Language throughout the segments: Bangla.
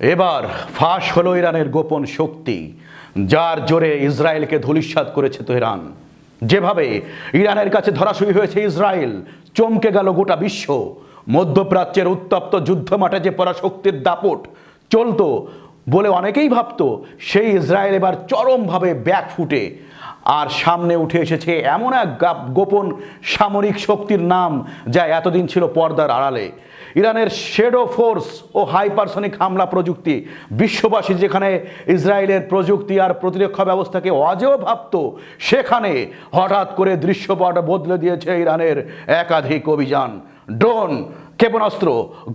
এবার ফাঁস হলো ইরানের গোপন শক্তি, যার জোরে ইসরায়েলকে ধূলিসাৎ করেছে তেহরান। যেভাবে ইরানের কাছে ধরাশুরি হয়েছে ইসরায়েল, চমকে গেল গোটা বিশ্ব। মধ্যপ্রাচ্যের উত্তপ্ত যুদ্ধ মাঠে যে পরাশক্তির দাপট চলতো বলে অনেকেই ভাবতো, সেই ইসরায়েল এবার চরমভাবে ব্যাক ফুটে আর সামনে উঠে এসেছে এমন এক গোপন সামরিক শক্তির নাম, যা এতদিন ছিল পর্দার আড়ালে। ইরানের শেডো ফোর্স ও হাইপারসনিক হামলা প্রযুক্তি। বিশ্ববাসী যেখানে ইসরায়েলের প্রযুক্তি আর প্রতিরক্ষা ব্যবস্থাকে অজেয় ভাবত, সেখানে হঠাৎ করে দৃশ্যপট বদলে দিয়েছে ইরানের একাধিক অভিযান। ড্রোন, ক্ষেপণাস্ত্র,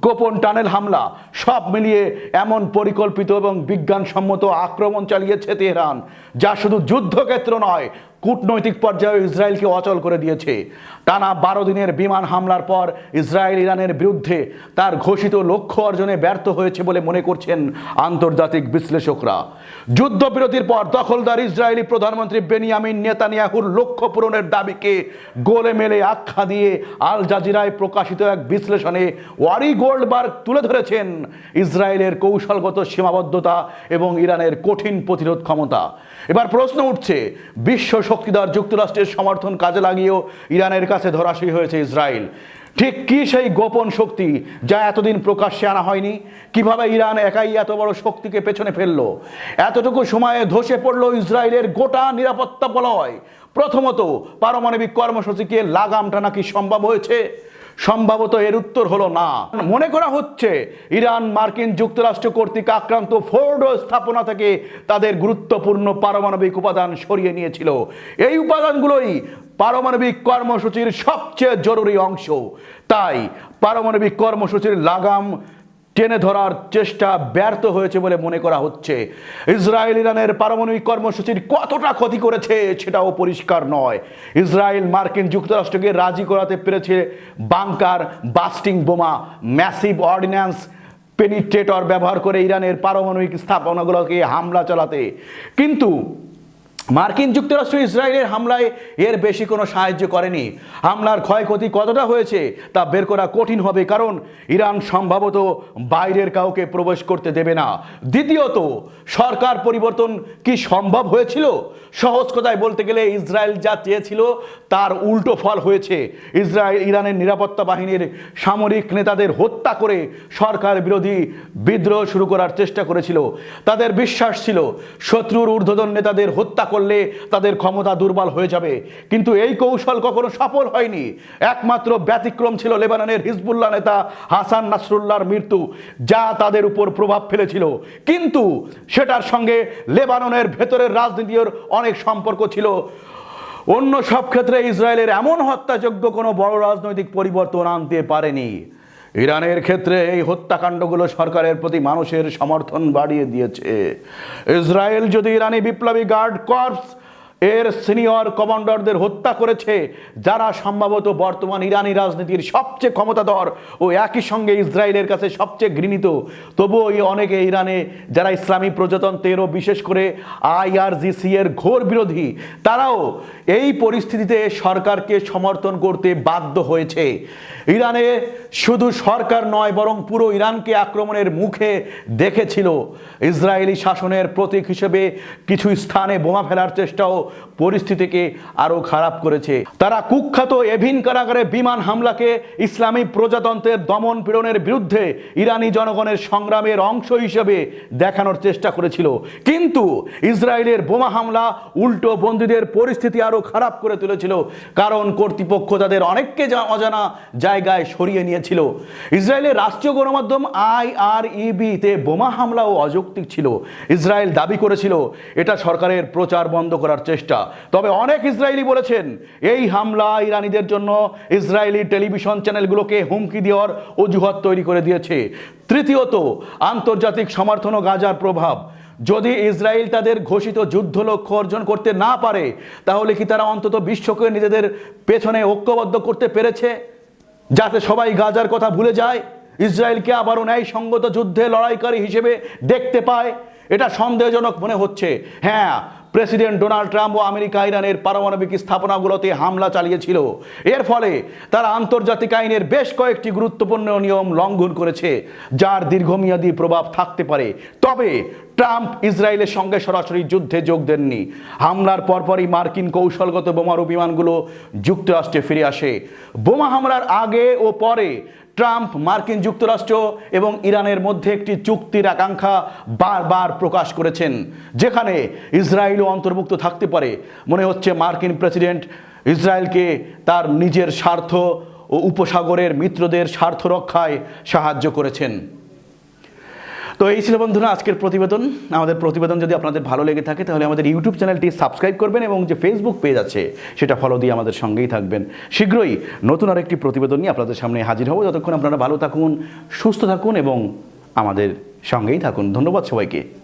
গোপন টানেল হামলা, সব মিলিয়ে এমন পরিকল্পিত এবং বিজ্ঞানসম্মত আক্রমণ চালিয়েছে তেহরান, যা শুধু যুদ্ধক্ষেত্র নয় কূটনৈতিক পর্যায়ে ইসরায়েলকে অচল করে দিয়েছে। টানা বারো দিনের বিমান হামলার পর ইসরায়েল ইরানের বিরুদ্ধে তার ঘোষিত লক্ষ্য অর্জনে ব্যর্থ হয়েছে বলে মনে করছেন আন্তর্জাতিক বিশ্লেষকরা। যুদ্ধবিরতির পর দখলদার ইসরায়েলি প্রধানমন্ত্রী বেনিয়ামিন নেতানিয়াহুর লক্ষ্য পূরণের দাবিকে গোলে মেলে আখ্যা দিয়ে আল জাজিরায় প্রকাশিত এক বিশ্লেষণে ওয়ারি গোল্ডবার্গ তুলে ধরেছেন ইসরায়েলের কৌশলগত সীমাবদ্ধতা এবং ইরানের কঠিন প্রতিরোধ ক্ষমতা। এবার প্রশ্ন উঠছে, বিশ্ব শক্তিধর যুক্তরাষ্ট্রের সমর্থন কাজে লাগিয়েও ইরানের কাছে ধরাশয়ী হয়েছে ইসরায়েল। ঠিক কি সেই গোপন শক্তি যা এতদিন প্রকাশ্যে আনা হয়নি? কীভাবে ইরান একাই এত বড় শক্তিকে পেছনে ফেলল? এতটুকু সময়ে ধসে পড়ল ইসরায়েলের গোটা নিরাপত্তা বলয়। প্রথমত পারমাণবিক কর্মসূচিকে লাগামটা নাকি সম্ভব হয়েছে? সম্ভবত এর উত্তর হলো না। মনে করা হচ্ছে, ইরান, মার্কিন যুক্তরাষ্ট্র কর্তৃক আক্রান্ত ফোর্ডো স্থাপনা থেকে তাদের গুরুত্বপূর্ণ পারমাণবিক উপাদান সরিয়ে নিয়েছিল। এই উপাদানগুলোই পারমাণবিক কর্মসূচির সবচেয়ে জরুরি অংশ। তাই পারমাণবিক কর্মসূচির লাগাম টেনে ধরার চেষ্টা ব্যর্থ হয়েছে বলে মনে করা হচ্ছে। ইসরায়েল, ইরানের পারমাণবিক কর্মসূচির কতটা ক্ষতি করেছে সেটাও পরিষ্কার নয়। ইসরায়েল, মার্কিন যুক্তরাষ্ট্রকে রাজি করাতে পেরেছে বাংকার বাস্টিং বোমা। ম্যাসিভ অর্ডিন্যান্স পেনিট্রেটর ব্যবহার করে ইরানের পারমাণবিক স্থাপনাগুলোকে হামলা চালাতে। কিন্তু মার্কিন যুক্তরাষ্ট্র ইসরায়েলের হামলায় এর বেশি কোনো সাহায্য করেনি। হামলার ক্ষয়ক্ষতি কতটা হয়েছে তা বের করা কঠিন হবে কারণ ইরান সম্ভবত বাইরের কাউকে প্রবেশ করতে দেবে না। দ্বিতীয়ত, সরকার পরিবর্তন কি সম্ভব হয়েছিল? সহজ কথায় বলতে গেলে ইসরায়েল যা চেয়েছিল তার উল্টো ফল হয়েছে। ইসরায়েল ইরানের নিরাপত্তা বাহিনীর সামরিক নেতাদের হত্যা করে সরকার বিরোধী বিদ্রোহ শুরু করার চেষ্টা করেছিল। তাদের বিশ্বাস ছিল শত্রুর ঊর্ধ্বতন নেতাদের হত্যা করলে তাদের ক্ষমতা দুর্বল হয়ে যাবে। কিন্তু এই কৌশল কখনো সফল হয়নি। একমাত্র ব্যতিক্রম ছিল লেবাননের হিজবুল্লাহ নেতা হাসান নাসরুল্লাহর মৃত্যু, যা তাদের উপর প্রভাব ফেলেছিল। কিন্তু সেটার সঙ্গে লেবাননের ভেতরের রাজনীতির অনেক সম্পর্ক ছিল। অন্য সব ক্ষেত্রে ইসরায়েলের এমন হত্যাযোগ্য কোনো বড় রাজনৈতিক পরিবর্তন আনতে পারেনি। ইরানের ক্ষেত্রে এই হত্যাকাণ্ডগুলো সরকারের প্রতি মানুষের সমর্থন বাড়িয়ে দিয়েছে। ইসরায়েল যদি ইরানি বিপ্লবী গার্ড কর্পস এর সিনিয়র কমান্ডারদের হত্যা করেছে, যারা সম্ভবত বর্তমান ইরানি রাজনীতির সবচেয়ে ক্ষমতাধর ও একই সঙ্গে ইসরায়েলের কাছে সবচেয়ে ঘৃণিত। তবুও অনেকে ইরানে, যারা ইসলামী প্রজাতন্ত্রের ও বিশেষ করে আইআরজিসি এর ঘোর বিরোধী, তারাও এই পরিস্থিতিতে সরকারকে সমর্থন করতে বাধ্য হয়েছে। ইরানে শুধু সরকার নয়, বরং পুরো ইরানকে আক্রমণের মুখে দেখেছিল। ইসরায়েলি শাসনের প্রতীক হিসেবে কিছু স্থানে বোমা ফেলার চেষ্টাও পরিস্থিতিকে আরও খারাপ করেছে। তারা কুখ্যাত এভিন কারাগারে বিমান হামলাকে ইসলামী প্রজাতন্ত্রের দমন পীড়নের বিরুদ্ধে ইরানি জনগণের সংগ্রামের অংশ হিসেবে দেখানোর চেষ্টা করেছিল। কিন্তু ইসরায়েলের বোমা হামলা উল্টো বন্দীদের পরিস্থিতি আরও খারাপ করে তুলেছিল, কারণ কর্তৃপক্ষ তাদের অনেককে অজানা জায়গায় সরিয়ে নিয়েছিল। ইসরায়েলের রাষ্ট্রীয় গণমাধ্যম আইআরইবিতে বোমা হামলাও অযৌক্তিক ছিল। ইসরায়েল দাবি করেছিল, এটা সরকারের প্রচার বন্ধ করার চেষ্টা তবে অনেক ইসরায়েলি বলেছেন, এই হামলা ইরানিদের জন্য ইসরায়েলি টেলিভিশন চ্যানেলগুলোকে হুমকি দেওয়ার অজুহাত তৈরি করে দিয়েছে। তৃতীয়ত, আন্তর্জাতিক সমর্থন ও গাজার প্রভাব। যদি ইসরায়েল তাদের ঘোষিত যুদ্ধ লক্ষ্য অর্জন করতে না পারে, তাহলে কি তারা অন্তত বিশ্বকে নিজেদের পেছনে ঐক্যবদ্ধ করতে পেরেছে? যাতে সবাই গাজার কথা ভুলে যায়, ইসরায়েলকে আবারও ন্যায় সঙ্গত যুদ্ধে লড়াইকারী হিসেবে দেখতে পায়, এটা সন্দেহজনক মনে হচ্ছে। হ্যাঁ প্রেসিডেন্ট ডোনাল্ড ট্রাম্প ও আমেরিকা, ইরানের পারমাণবিক স্থাপনাগুলোতে হামলা চালিয়েছিল। এর ফলে তারা আন্তর্জাতিক আইনের বেশ কয়েকটি গুরুত্বপূর্ণ নিয়ম লঙ্ঘন করেছে, যার দীর্ঘমেয়াদী প্রভাব থাকতে পারে। তবে ট্রাম্প ইসরায়েলের সঙ্গে সরাসরি যুদ্ধে যোগ দেননি। হামলার পরপরই মার্কিন কৌশলগত বোমারু বিমানগুলো যুক্তরাষ্ট্রে ফিরে আসে। বোমা হামলার আগে ও পরে ট্রাম্প, মার্কিন যুক্তরাষ্ট্র এবং ইরানের মধ্যে একটি চুক্তির আকাঙ্ক্ষা বারবার প্রকাশ করেছেন, যেখানে ইসরায়েলও অন্তর্ভুক্ত থাকতে পারে। মনে হচ্ছে মার্কিন প্রেসিডেন্ট ইসরায়েলকে তার নিজের স্বার্থ ও উপসাগরের মিত্রদের স্বার্থ রক্ষায় সাহায্য করেছেন। তো এই ছিল বন্ধুরা আজকের প্রতিবেদন। আমাদের প্রতিবেদন যদি আপনাদের ভালো লেগে থাকে, তাহলে আমাদের ইউটিউব চ্যানেলটি সাবস্ক্রাইব করবেন এবং যে ফেসবুক পেজ আছে, সেটা ফলো দিয়ে আমাদের সঙ্গেই থাকবেন। শীঘ্রই নতুন আরেকটি প্রতিবেদন নিয়ে আপনাদের সামনে হাজির হব। যতক্ষণ আপনারা ভালো থাকুন, সুস্থ থাকুন এবং আমাদের সঙ্গেই থাকুন। ধন্যবাদ সবাইকে।